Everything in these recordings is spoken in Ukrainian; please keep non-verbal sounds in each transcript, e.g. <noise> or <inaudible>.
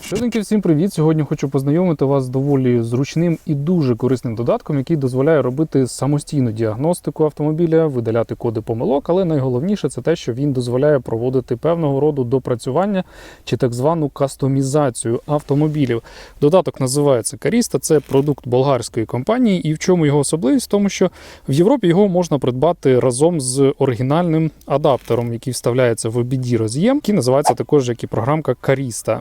Щоденьки, всім привіт! Сьогодні хочу познайомити вас з доволі зручним і дуже корисним додатком, який дозволяє робити самостійну діагностику автомобіля, видаляти коди помилок, але найголовніше це те, що він дозволяє проводити певного роду допрацювання чи так звану кастомізацію автомобілів. Додаток називається Каріста, це продукт болгарської компанії, і в чому його особливість? В тому, що в Європі його можна придбати разом з оригінальним адаптером, який вставляється в OBD роз'єм, який називається також як і програмка Каріста.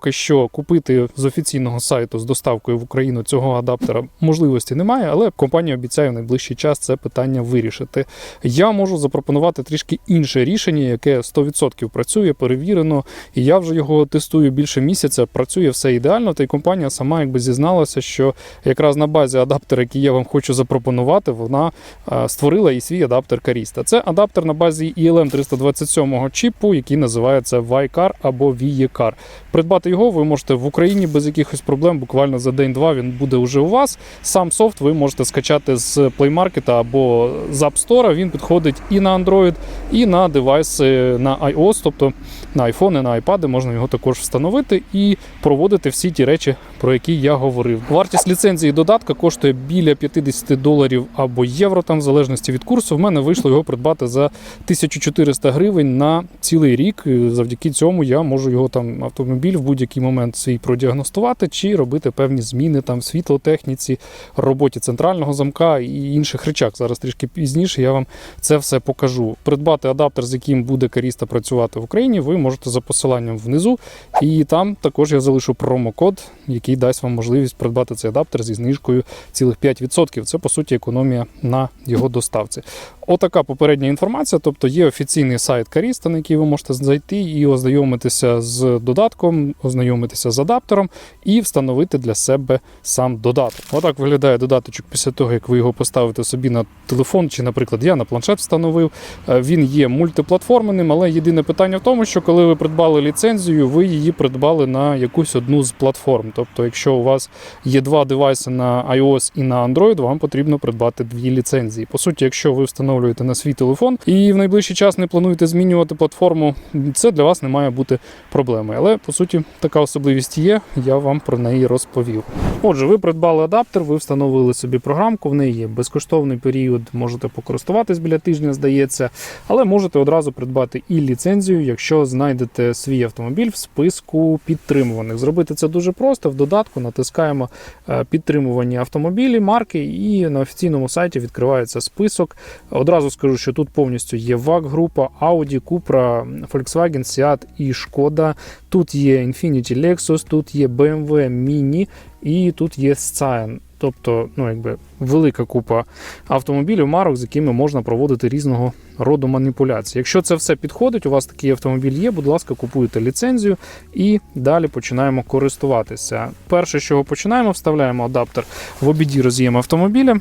Поки що купити з офіційного сайту з доставкою в Україну цього адаптера можливості немає, але компанія обіцяє в найближчий час це питання вирішити. Я можу запропонувати трішки інше рішення, яке 100% працює, перевірено, і я вже його тестую більше місяця. Працює все ідеально. Та й компанія сама якби зізналася, що якраз на базі адаптера, який я вам хочу запропонувати, вона е, створила і свій адаптер Каріста. Це адаптер на базі ELM 327 чіпу, який називається YCAR або VECAR. Придбати його ви можете в Україні без якихось проблем. Буквально за день-два він буде вже у вас. Сам софт ви можете скачати з Play Market або з App Store. Він підходить і на Android, і на девайси на iOS, тобто на iPhone, на iPad можна його також встановити і проводити всі ті речі, про які я говорив. Вартість ліцензії додатка коштує біля 50 доларів або євро, там в залежності від курсу. В мене вийшло його придбати за 1400 гривень на цілий рік. Завдяки цьому я можу його там автомобіль в будь-який момент свій продіагностувати чи робити певні зміни там в світлотехніці, роботі центрального замка і інших речах. Зараз трішки пізніше я вам це все покажу. Придбати адаптер, з яким буде каріста працювати в Україні, ви можете за посиланням внизу. І там також я залишу промокод, який дасть вам можливість придбати цей адаптер зі знижкою цілих 5%. Це по суті економія на його доставці. Отака попередня інформація. Тобто є офіційний сайт Каріста, на який ви можете зайти і ознайомитися з додатком, ознайомитися з адаптером і встановити для себе сам додаток. Отак виглядає додаточок після того, як ви його поставите собі на телефон, чи, наприклад, я на планшет встановив. Е, Він є мультиплатформеним, але єдине питання в тому, що коли ви придбали ліцензію, ви її придбали на якусь одну з платформ. Тобто, якщо у вас є два девайси на iOS і на Android, вам потрібно придбати дві ліцензії. По суті, якщо ви встановлюєте на свій телефон і в найближчий час не плануєте змінювати платформу, це для вас не має бути проблемою. Але по суті, така особливість є. Я вам про неї розповів. Отже, ви придбали адаптер, ви встановили собі програмку. В неї є безкоштовний період, можете покористуватись біля тижня, здається, але можете одразу придбати і ліцензію, якщо знайдете свій автомобіль в списку підтримуваних. Зробити це дуже просто. В додатку натискаємо е, підтримувані автомобілі, марки, і на офіційному сайті відкривається список. Одразу скажу, що тут повністю є VAG група, Audi, Cupra, Volkswagen, Seat і Шкода. Тут є Infiniti Lexus, тут є BMW Mini і тут є Scion. Тобто, ну якби велика купа автомобілів, марок, з якими можна проводити різного роду маніпуляції. Якщо це все підходить, у вас такий автомобіль є, будь ласка, купуєте ліцензію і далі починаємо користуватися. Перше, з чого починаємо, вставляємо адаптер в обіді роз'єм автомобіля.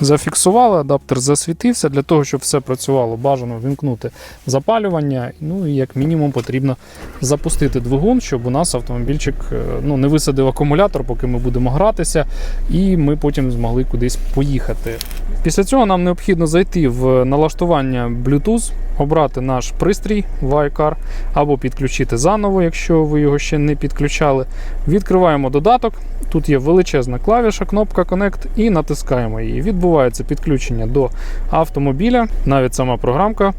Зафіксували, адаптер засвітився. Для того, щоб все працювало, бажано вімкнути запалювання. Ну і як мінімум потрібно запустити двигун, щоб у нас автомобільчик е, ну, не висадив акумулятор, поки ми будемо гратися, і ми потім змогли кудись поїхати. Після цього нам необхідно зайти в налаштування Bluetooth, обрати наш пристрій Vicar або підключити заново, якщо ви його ще не підключали. Відкриваємо додаток. Тут є величезна клавіша, кнопка Connect, і натискаємо її. Відбувається підключення до автомобіля, навіть сама програмка.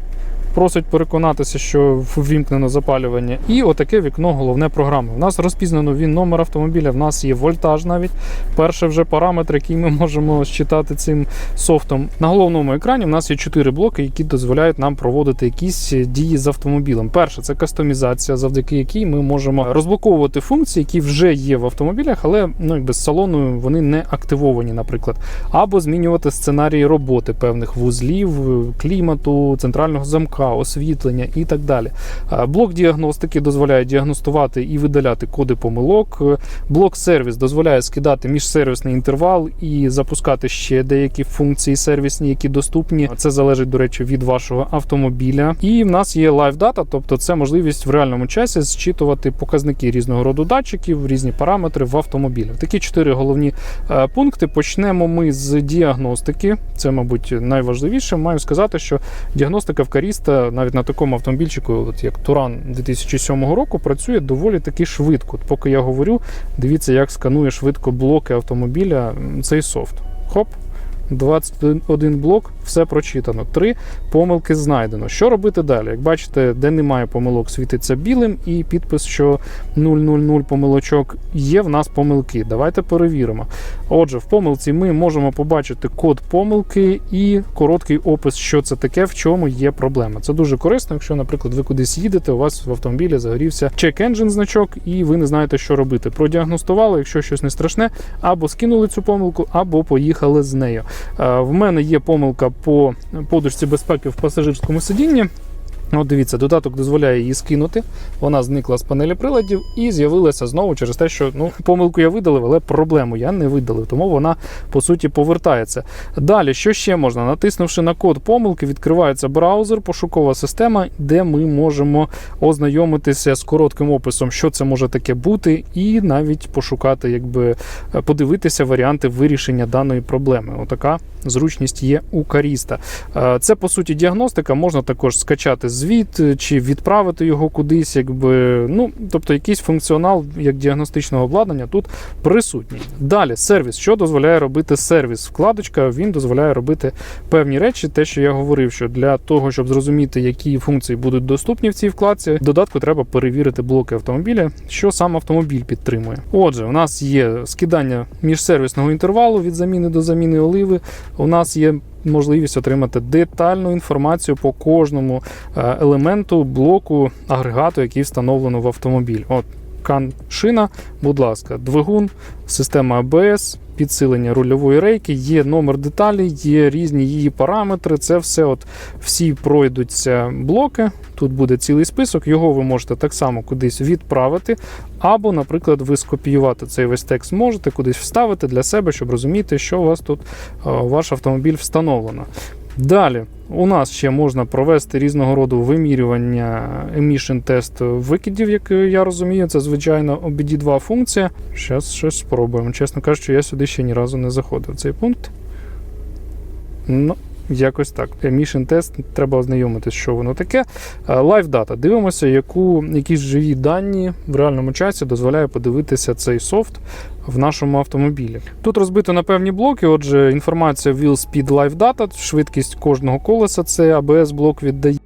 Просить переконатися, що ввімкнено запалювання. І отаке вікно головне програми. У нас розпізнано він номер автомобіля, в нас є вольтаж навіть. Перший вже параметр, який ми можемо считати цим софтом. На головному екрані в нас є чотири блоки, які дозволяють нам проводити якісь дії з автомобілем. Перше це кастомізація, завдяки якій ми можемо розблоковувати функції, які вже є в автомобілях, але ну, якби з салону вони не активовані, наприклад. Або змінювати сценарії роботи певних вузлів, клімату, центрального замка, освітлення і так далі. Е, Блок діагностики дозволяє діагностувати і видаляти коди помилок. Е, Блок сервіс дозволяє скидати міжсервісний інтервал і запускати ще деякі функції сервісні, які доступні. Це залежить, до речі, від вашого автомобіля. І в нас є Live Data, тобто це можливість в реальному часі зчитувати показники різного роду датчиків, різні параметри в автомобілі. Такі чотири головні е, пункти. Почнемо ми з діагностики. Це, мабуть, найважливіше. Маю сказати, що діагностика в Каріста навіть на такому автомобільчику, от як Туран 2007 року, працює доволі таки швидко. Поки я говорю, дивіться, як сканує швидко блоки автомобіля цей софт. Хоп. 21 блок, все прочитано. Три помилки знайдено. Що робити далі? Як бачите, де немає помилок, світиться білим, і підпис, що 000 помилочок є. В нас помилки. Давайте перевіримо. Отже, в помилці ми можемо побачити код помилки і короткий опис, що це таке, в чому є проблема. Це дуже корисно, якщо, наприклад, ви кудись їдете, у вас в автомобілі загорівся check engine значок, і ви не знаєте, що робити. Продіагностували, якщо щось не страшне, або скинули цю помилку, або поїхали з нею. Е, В мене є помилка по подушці безпеки в пасажирському сидінні. От дивіться, додаток дозволяє її скинути. Вона зникла з панелі приладів і з'явилася знову через те, що ну <laughs> помилку я видалив, але проблему я не видалив, тому вона по суті повертається. Далі, що ще можна? Натиснувши на код помилки, відкривається браузер, пошукова система, де ми можемо ознайомитися з коротким описом, що це може таке бути, і навіть пошукати, якби е, подивитися варіанти вирішення даної проблеми. Отака зручність є у каріста. Е, Це по суті діагностика. Можна також скачати звіт е, чи відправити його кудись, якби ну тобто якийсь функціонал як діагностичного обладнання тут присутній. Далі сервіс. Що дозволяє робити сервіс? Вкладочка він дозволяє робити певні речі. Те, що я говорив, що для того, щоб зрозуміти, які функції будуть доступні в цій вкладці, додатку треба перевірити блоки автомобіля, що сам автомобіль підтримує. Отже, у нас є скидання міжсервісного інтервалу від заміни до заміни оливи. У нас є можливість отримати детальну інформацію по кожному е, елементу блоку агрегату, який встановлено в автомобіль. От шина, будь ласка, двигун, система АБС, підсилення рульової рейки, є номер деталі, є різні її параметри. Це все, от всі пройдуться блоки. Тут буде цілий список, його ви можете так само кудись відправити. Або, наприклад, ви скопіювати цей весь текст можете кудись вставити для себе, щоб розуміти, що у вас тут е, ваш автомобіль встановлено. Далі у нас ще можна провести різного роду вимірювання emission тест викидів, як я розумію. Це звичайно OBD2 функція. Зараз щось спробуємо. Чесно кажучи, я сюди ще ні разу не заходив цей пункт. Ну, якось так. Emission тест, треба ознайомитися, що воно таке. Live Data. Дивимося, яку, які живі дані в реальному часі дозволяє подивитися цей софт в нашому автомобілі. Тут розбито на певні блоки. Отже, інформація Wheel Speed Live Data, швидкість кожного колеса, це ABS блок віддає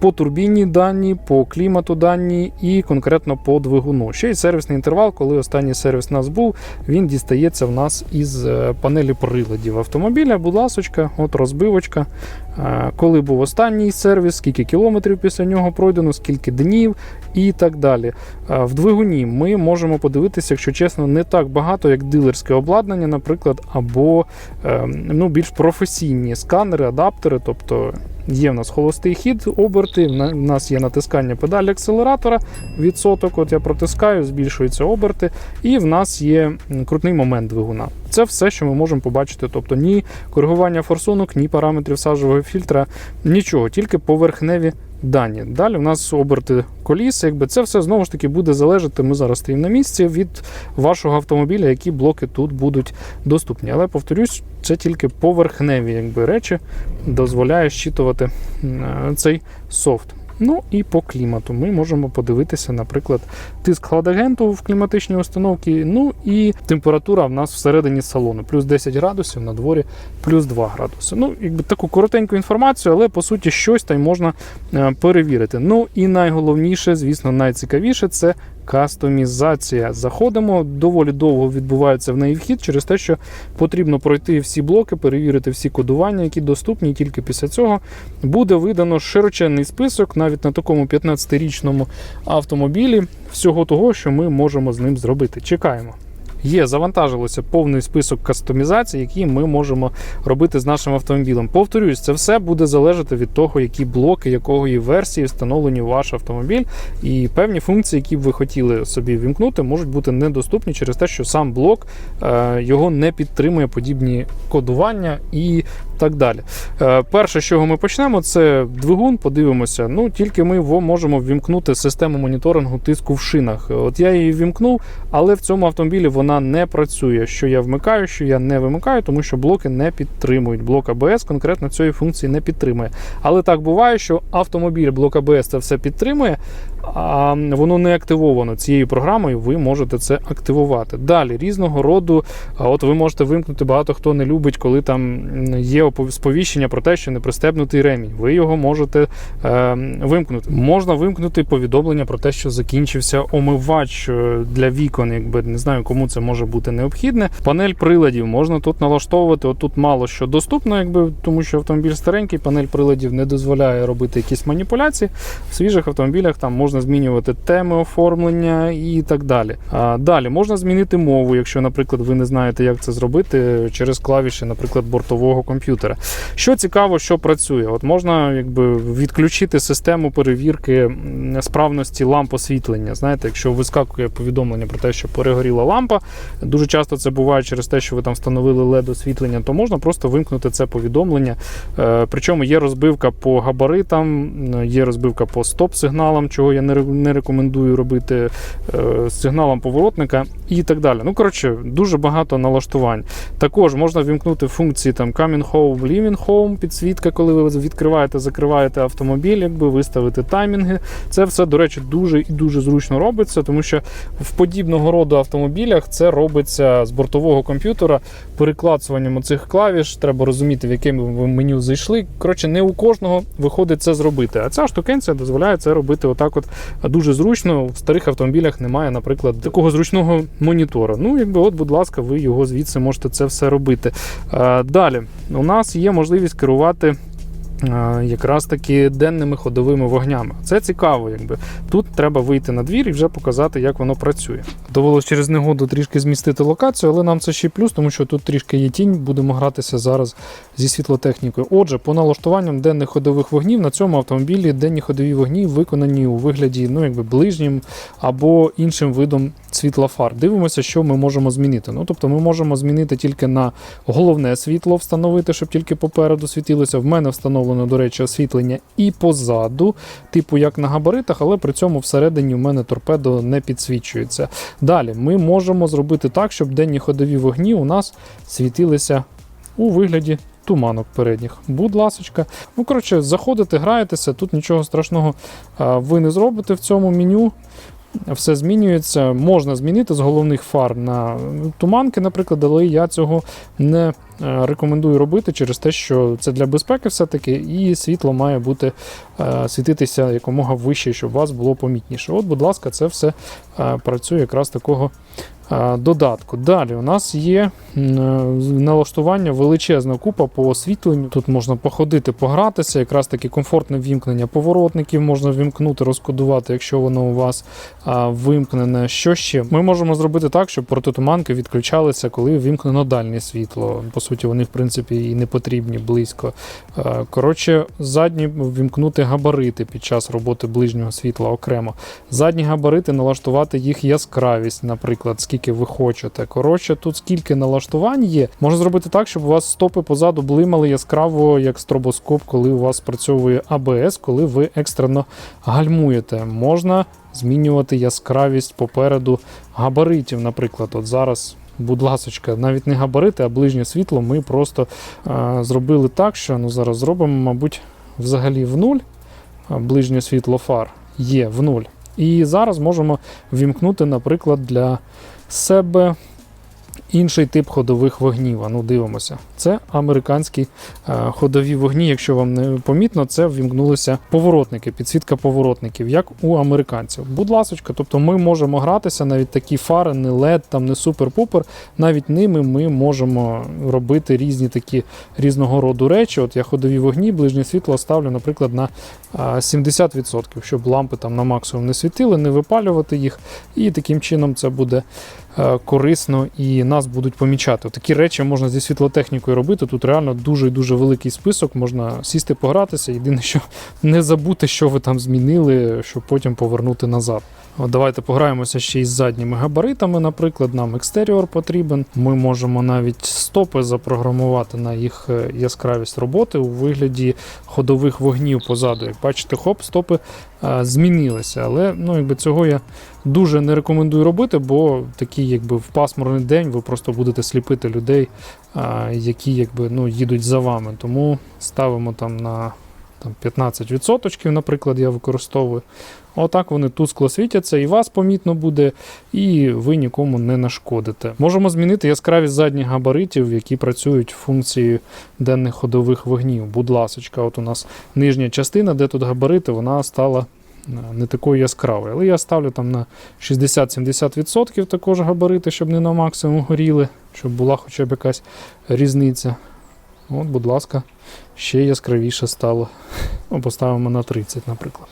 по турбіні дані, по клімату дані і конкретно по двигуну. Ще й сервісний інтервал, коли останній сервіс у нас був, він дістається в нас із е, панелі приладів автомобіля. Будь ласочка, от розбивочка. Е, Коли був останній сервіс, скільки кілометрів після нього пройдено, скільки днів і так далі. Е, В двигуні ми можемо подивитися, якщо чесно, не так багато, як дилерське обладнання, наприклад, або е, ну, більш професійні сканери, адаптери, тобто. Є в нас холостий хід, оберти, в нас є натискання педалі акселератора, відсоток. От я протискаю, збільшуються оберти, і в нас є крутний момент двигуна. Це все, що ми можемо побачити. Тобто ні коригування форсунок, ні параметрів сажового фільтра, нічого, тільки поверхневі дані. Далі в нас оберти коліс, якби це все знову ж таки буде залежати. Ми зараз стоїмо на місці від вашого автомобіля, які блоки тут будуть доступні. Але повторюсь, це тільки поверхневі якби, речі дозволяє щитувати е, цей софт. Ну і по клімату ми можемо подивитися, наприклад, тиск хладагенту в кліматичній установці, ну і температура в нас всередині салону. Плюс 10 градусів, на дворі плюс 2 градуси. Ну, якби таку коротеньку інформацію, але по суті щось там можна е, перевірити. Ну і найголовніше, звісно, найцікавіше це кастомізація. Заходимо, доволі довго відбувається в неї вхід через те, що потрібно пройти всі блоки, перевірити всі кодування, які доступні. І тільки після цього буде видано широченний список навіть на такому 15-річному автомобілі всього того, що ми можемо з ним зробити. Чекаємо. Є, завантажилося повний список кастомізацій, які ми можемо робити з нашим автомобілем. Повторюсь, це все буде залежати від того, які блоки, якої версії встановлені у ваш автомобіль, і певні функції, які б ви хотіли собі вімкнути, можуть бути недоступні через те, що сам блок е, його не підтримує подібні кодування і так далі. Е, перше, з чого ми почнемо, це двигун. Подивимося. Ну тільки ми во- можемо ввімкнути систему моніторингу тиску в шинах. От я її вімкнув, але в цьому автомобілі вона вона не працює. Що я вмикаю, що я не вимикаю, тому що блоки не підтримують. Блок АБС конкретно цієї функції не підтримує. Але так буває, що автомобіль блок АБС це все підтримує, а воно не активовано цією програмою. Ви можете це активувати. Далі різного роду. От ви можете вимкнути. Багато хто не любить, коли там є сповіщення про те, що не пристебнутий ремінь. Ви його можете е, вимкнути. Можна вимкнути повідомлення про те, що закінчився омивач е, для вікон. Якби не знаю, кому це може бути необхідне. Панель приладів можна тут налаштовувати. От тут мало що доступно, якби тому що автомобіль старенький, панель приладів не дозволяє робити якісь маніпуляції. В свіжих автомобілях там можна змінювати теми оформлення і так далі. Далі можна змінити мову, якщо, наприклад, ви не знаєте, як це зробити через клавіші, наприклад, бортового комп'ютера. Що цікаво, що працює, от можна якби відключити систему перевірки справності ламп освітлення. Знаєте, якщо вискакує повідомлення про те, що перегоріла лампа, дуже часто це буває через те, що ви там встановили LED освітлення, то можна просто вимкнути це повідомлення. Е, Причому є розбивка по габаритам, є розбивка по стоп-сигналам, чого я не не рекомендую робити е, з сигналом поворотника і так далі. Ну, коротше, дуже багато налаштувань. Також можна вімкнути функції там Coming Home, Leaving Home, підсвітка, коли ви відкриваєте, закриваєте автомобіль, якби виставити таймінги. Це все, до речі, дуже і дуже зручно робиться, тому що в подібного роду автомобілях це робиться з бортового комп'ютера переклацуванням оцих клавіш. Треба розуміти, в яке ви меню зайшли. Коротше, не у кожного виходить це зробити. А ця штукенція дозволяє це робити отак, от дуже зручно. В старих автомобілях немає, наприклад, такого зручного монітора. Ну, якби, от, будь ласка, ви його звідси можете це все робити. Е, Далі у нас є можливість керувати. Якраз таки денними ходовими вогнями. Це цікаво, якби тут треба вийти на двір і вже показати, як воно працює. Довелося через негоду трішки змістити локацію, але нам це ще плюс, тому що тут трішки є тінь, будемо гратися зараз зі світлотехнікою. Отже, по налаштуванням денних ходових вогнів на цьому автомобілі денні ходові вогні виконані у вигляді ну, якби ближнім або іншим видом світла фар. Дивимося, що ми можемо змінити. Ну, тобто ми можемо змінити тільки на головне світло, встановити, щоб тільки попереду світилося. В мене встановлено, до речі, освітлення і позаду, типу як на габаритах, але при цьому всередині в мене торпедо не підсвічується. Далі ми можемо зробити так, щоб денні ходові вогні у нас світилися у вигляді. Туманок передніх, будь ласочка. Ну, коротше, заходите, граєтеся, тут нічого страшного ви не зробите в цьому меню. Все змінюється. Можна змінити з головних фар на туманки, наприклад, але я цього не е, рекомендую робити через те, що це для безпеки все-таки, і світло має бути е, світитися якомога вище, щоб вас було помітніше. От, будь ласка, це все е, працює якраз такого додатку. Далі у нас є е, налаштування величезна купа по освітленню. Тут можна походити, погратися, якраз таки комфортне вімкнення поворотників можна вімкнути, розкодувати, якщо воно у вас вимкнене. Що ще? Ми можемо зробити так, щоб протитуманки відключалися, коли вімкнено дальнє світло. По суті, вони, в принципі, і не потрібні близько. Коротше, задні вімкнути габарити під час роботи ближнього світла окремо. Задні габарити налаштувати їх яскравість, наприклад, скільки ви хочете. Коротше, тут скільки налаштувань є. Можна зробити так, щоб у вас стопи позаду блимали яскраво, як стробоскоп, коли у вас спрацьовує АБС, коли ви екстрено гальмуєте. Можна змінювати яскравість попереду габаритів, наприклад. От зараз. Будь ласочка, навіть не габарити, а ближнє світло ми просто е, зробили так, що ну зараз зробимо, мабуть, взагалі в нуль. Ближнє світло фар є в нуль. І зараз можемо вімкнути, наприклад, для себе інший тип ходових вогнів. А Ну, дивимося. Це американські е, ходові вогні. Якщо вам не помітно, це вімкнулися поворотники, підсвітка поворотників, як у американців. Будь ласочка, тобто ми можемо гратися, навіть такі фари, не LED, там не супер-пупер. Навіть ними ми можемо робити різні такі різного роду речі. От я ходові вогні, ближнє світло ставлю, наприклад, на 70%, щоб лампи там на максимум не світили, не випалювати їх. І таким чином це буде е, корисно і нас будуть помічати. Такі речі можна зі світлотехнікою робити. Тут реально дуже дуже великий список. Можна сісти, погратися. Єдине, що <laughs> не забути, що ви там змінили, щоб потім повернути назад. Давайте пограємося ще із задніми габаритами. Наприклад, нам екстеріор потрібен. Ми можемо навіть стопи запрограмувати на їх е, яскравість роботи у вигляді ходових вогнів позаду. Як бачите, хоп, стопи е, змінилися. Але ну, якби цього я дуже не рекомендую робити, бо такий, якби в пасмурний день ви просто будете сліпити людей, е, які якби ну, їдуть за вами. Тому ставимо там на там, 15%, наприклад, я використовую. Отак вони тускло світяться, і вас помітно буде, і ви нікому не нашкодите. Можемо змінити яскравість задніх габаритів, які працюють функцією денних ходових вогнів. Будь ласочка, от у нас нижня частина, де тут габарити, вона стала е, не такою яскравою. Але я ставлю там на 60-70% також габарити, щоб не на максимум горіли, щоб була хоча б якась різниця. От, будь ласка, ще яскравіше стало. Ну, Поставимо на 30, наприклад.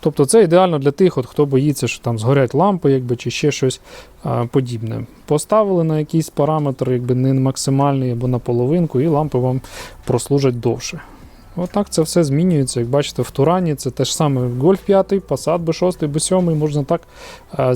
Тобто це ідеально для тих, от, хто боїться, що там згорять лампи, якби, чи ще щось а, подібне. Поставили на якийсь параметр, якби не максимальний або на половинку, і лампи вам прослужать довше. Отак це все змінюється. Як бачите, в Турані це те ж саме Golf 5, Passat B6, B7, можна так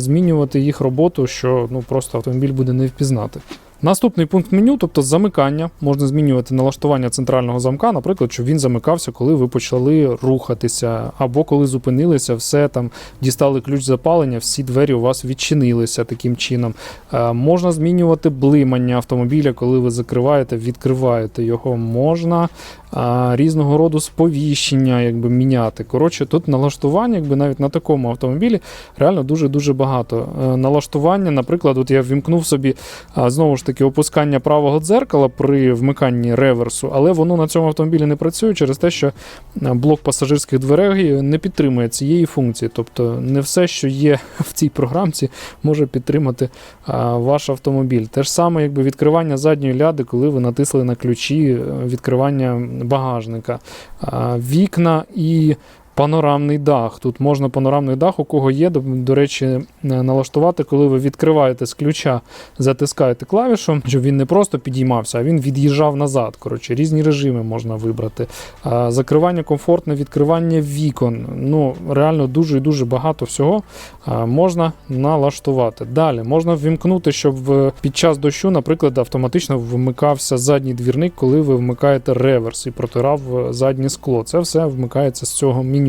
змінювати їх роботу, що ну, просто автомобіль буде не впізнати. Наступний пункт меню, тобто замикання, можна змінювати налаштування центрального замка, наприклад, щоб він замикався, коли ви почали рухатися, або коли зупинилися, все там дістали ключ запалення, всі двері у вас відчинилися таким чином. Е, можна змінювати блимання автомобіля, коли ви закриваєте, відкриваєте його. Можна е, різного роду сповіщення якби, міняти. Коротше, тут налаштування, якби навіть на такому автомобілі, реально дуже-дуже багато. Е, налаштування, наприклад, от я ввімкнув собі знову ж таки опускання правого дзеркала при вмиканні реверсу, але воно на цьому автомобілі не працює через те, що блок пасажирських дверей не підтримує цієї функції. Тобто не все, що є <laughs> в цій програмці, може підтримати а, ваш автомобіль. Те ж саме, якби відкривання задньої ляди, коли ви натисли на ключі е, відкривання багажника, вікна і. Панорамний дах. Тут можна панорамний дах, у кого є, до, до речі, е, налаштувати, коли ви відкриваєте з ключа, затискаєте клавішу, щоб він не просто підіймався, а він від'їжджав назад. Коротше, різні режими можна вибрати. Закривання комфортне, відкривання вікон. Ну, реально дуже і дуже багато всього можна налаштувати. Далі можна ввімкнути, щоб під час дощу, наприклад, автоматично вмикався задній двірник, коли ви вмикаєте реверс і протирав е, заднє скло. Це все вмикається з цього меню.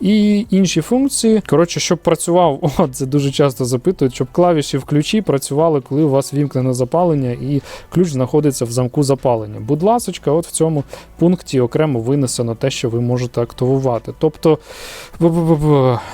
І інші функції. Коротше, щоб працював, <laughs> о, це дуже часто запитують, щоб клавіші в ключі працювали, коли у вас вімкнене запалення, і ключ знаходиться в замку запалення. Будь ласочка, от в цьому пункті окремо винесено те, що ви можете активувати. Тобто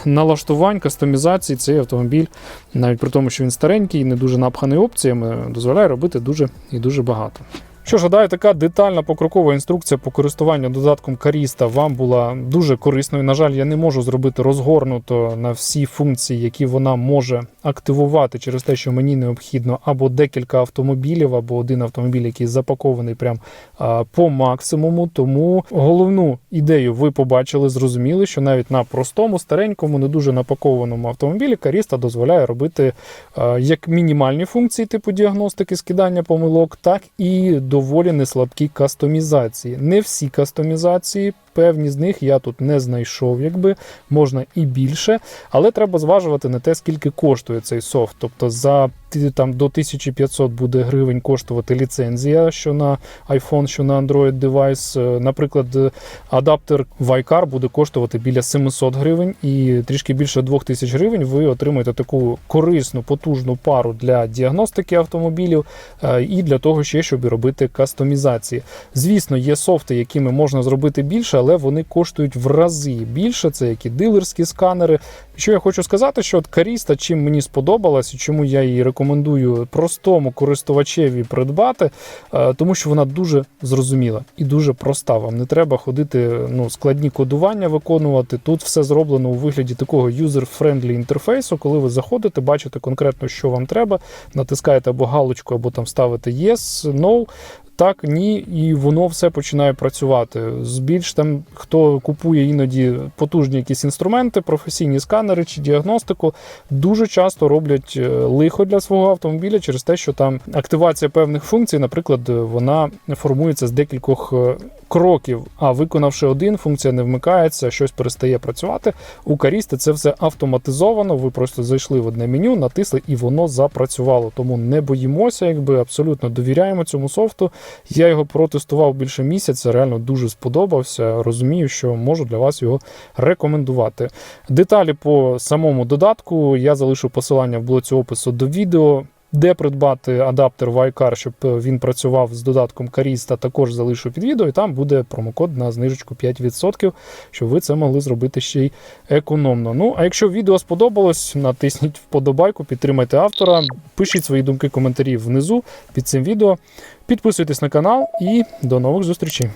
налаштувань, кастомізації цей автомобіль, навіть при тому, що він старенький і не дуже напханий опціями, дозволяє робити дуже і дуже багато. Що ж, гадаю, така детальна покрокова інструкція по користуванню додатком Каріста вам була дуже корисною. На жаль, я не можу зробити розгорнуто на всі функції, які вона може активувати через те, що мені необхідно або декілька автомобілів, або один автомобіль, який запакований прям по максимуму. Тому головну ідею ви побачили, зрозуміли, що навіть на простому, старенькому, не дуже напакованому автомобілі Каріста дозволяє робити як мінімальні функції типу діагностики, скидання помилок, так і доволі неслабкі кастомізації. Не всі кастомізації, певні з них я тут не знайшов, якби можна і більше, але треба зважувати на те, скільки коштує цей софт. Тобто за там до 1500 буде гривень коштувати ліцензія, що на iPhone, що на Android девайс. Е, Наприклад, е, адаптер Vicar буде коштувати біля 700 гривень, і трішки більше 2000 гривень ви отримаєте таку корисну, потужну пару для діагностики автомобілів е, і для того ще, щоб робити кастомізації. Звісно, є софти, якими можна зробити більше, але вони коштують в рази більше. Це як і дилерські сканери. Що я хочу сказати, що от Каріста, чим мені сподобалась і чому я її рекомендую простому користувачеві придбати, е, тому що вона дуже зрозуміла і дуже проста. Вам не треба ходити ну, складні кодування виконувати. Тут все зроблено у вигляді такого user-friendly інтерфейсу, коли ви заходите, бачите конкретно, що вам треба, натискаєте або галочку, або там ставите Yes, No. Так, ні, і воно все починає працювати. Збільш там, хто купує іноді потужні якісь інструменти, професійні сканери чи діагностику, дуже часто роблять е, лихо для свого автомобіля через те, що там активація певних функцій, наприклад, вона формується з декількох е, кроків, а виконавши один, функція не вмикається, щось перестає працювати. У Карісти це все автоматизовано. Ви просто зайшли в одне меню, натисли і воно запрацювало. Тому не боїмося, якби абсолютно довіряємо цьому софту. Я його протестував більше місяця, реально дуже сподобався. Розумію, що можу для вас його рекомендувати. Деталі по самому додатку я залишу посилання в блоці опису до відео. Де придбати адаптер Wicar, щоб він працював з додатком Каріста, також залишу під відео, і там буде промокод на знижечку 5%, щоб ви це могли зробити ще й економно. Ну, а якщо відео сподобалось, натисніть вподобайку, підтримайте автора, пишіть свої думки, коментарі внизу під цим відео. Підписуйтесь на канал і до нових зустрічей.